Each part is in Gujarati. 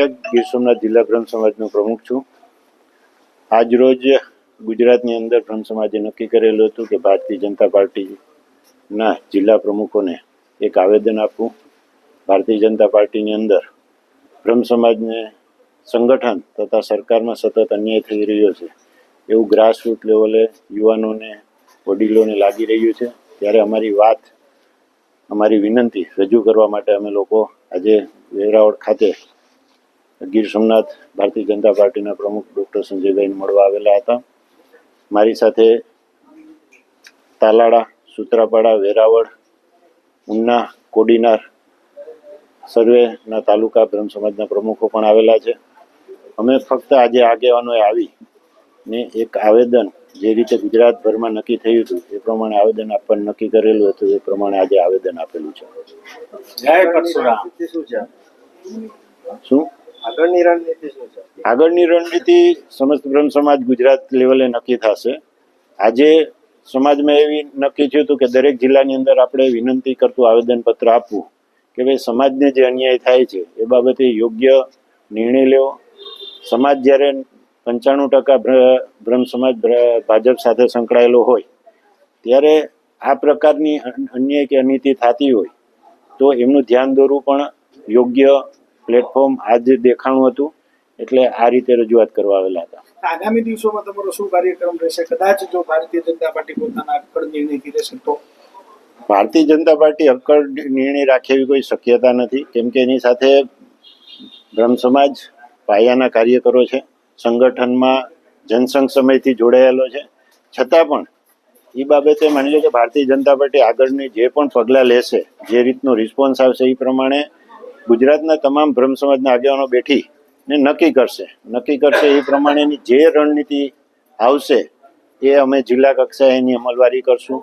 ગીર સોમનાથ જિલ્લા બ્રહ્મ સમાજનો પ્રમુખ છું. આજ રોજ ગુજરાતની અંદર બ્રહ્મ સમાજે નક્કી કરેલું હતું કે ભારતીય જનતા પાર્ટીના જિલ્લા પ્રમુખોને એક આવેદન આપવું. ભારતીય જનતા પાર્ટીની અંદર બ્રહ્મ સમાજને સંગઠન તથા સરકારમાં સતત અન્યાય થઈ રહ્યો છે. એવું ગ્રાસરૂટ લેવલે યુવાનોને, વડીલોને લાગી રહ્યું છે. ત્યારે અમારી વાત, અમારી વિનંતી રજૂ કરવા માટે અમે લોકો આજે વેરાવળ ખાતે ગીર સોમનાથ ભારતીય જનતા પાર્ટીના પ્રમુખ ડૉક્ટર સંજયભાઈને મળવા આવેલા હતા. મારી સાથે તાલાળા સુત્રાપાડા વેરાવળ ઉના કોડીનાર સર્વેના તાલુકા બ્રહ્મ સમાજના પ્રમુખો પણ આવેલા છે. અમે ફક્ત આજે આગેવાનોએ આવી ને એક આવેદન જે રીતે ગુજરાતભરમાં નક્કી થયું હતું એ પ્રમાણે આવેદન આપવાનું નક્કી કરેલું હતું એ પ્રમાણે આજે આવેદન આપેલું છે. જય પરશુરામ. શું છે શું? આગળની રણનીતિ આગળની રણનીતિ સમસ્ત બ્રહ્મ સમાજ ગુજરાત લેવલે નક્કી થશે. આજે સમાજમાં એવી નક્કી થયું હતું કે દરેક જિલ્લાની અંદર આપણે વિનંતી કરતું આવેદનપત્ર આપવું કે ભાઈ સમાજને જે અન્યાય થાય છે એ બાબતે યોગ્ય નિર્ણય લેવો સમાજ જ્યારે પંચાણું ટકા બ્રહ્મ સમાજ ભાજપ સાથે સંકળાયેલો હોય, ત્યારે આ પ્રકારની અન્યાય કે અનીતિ થતી હોય, તો એમનું ધ્યાન દોરવું પણ યોગ્ય પ્લેટફોર્મ આજે દેખાણું હતું એટલે આ રીતે રજૂઆત કરવા આવેલા હતા. આગામી દિવસોમાં તમારો શું કાર્યક્રમ રહેશે? કદાચ જો ભારતીય જનતા પાર્ટી પોતાના અક્કડ નિર્ણયથી રહેશે તો? ભારતીય જનતા પાર્ટી અક્કડ નિર્ણય રાખે એવી કોઈ શક્યતા નથી કેમ કે એની સાથે બ્રહ્મ સમાજ પાયાના કાર્યકરો છે સંગઠનમાં જનસંઘ સમયથી જોડાયેલો છે. છતાં પણ એ બાબતે માની લો કે ભારતીય જનતા પાર્ટી આગળની જે પણ પગલાં લેશે જે રીતનો રિસ્પોન્સ આવશે એ પ્રમાણે ગુજરાતના તમામ બ્રહ્મ સમાજના આગેવાનો બેઠી ને નક્કી કરશે. નક્કી કરશે એ પ્રમાણેની જે રણનીતિ આવશે એ અમે જિલ્લા કક્ષાએ એની અમલવારી કરશું.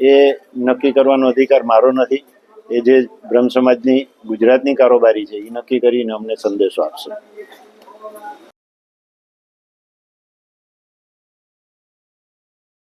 એ નક્કી કરવાનો અધિકાર મારો નથી. એ જે બ્રહ્મ સમાજની ગુજરાતની કારોબારી છે, એ નક્કી કરીને અમને સંદેશો આપશે.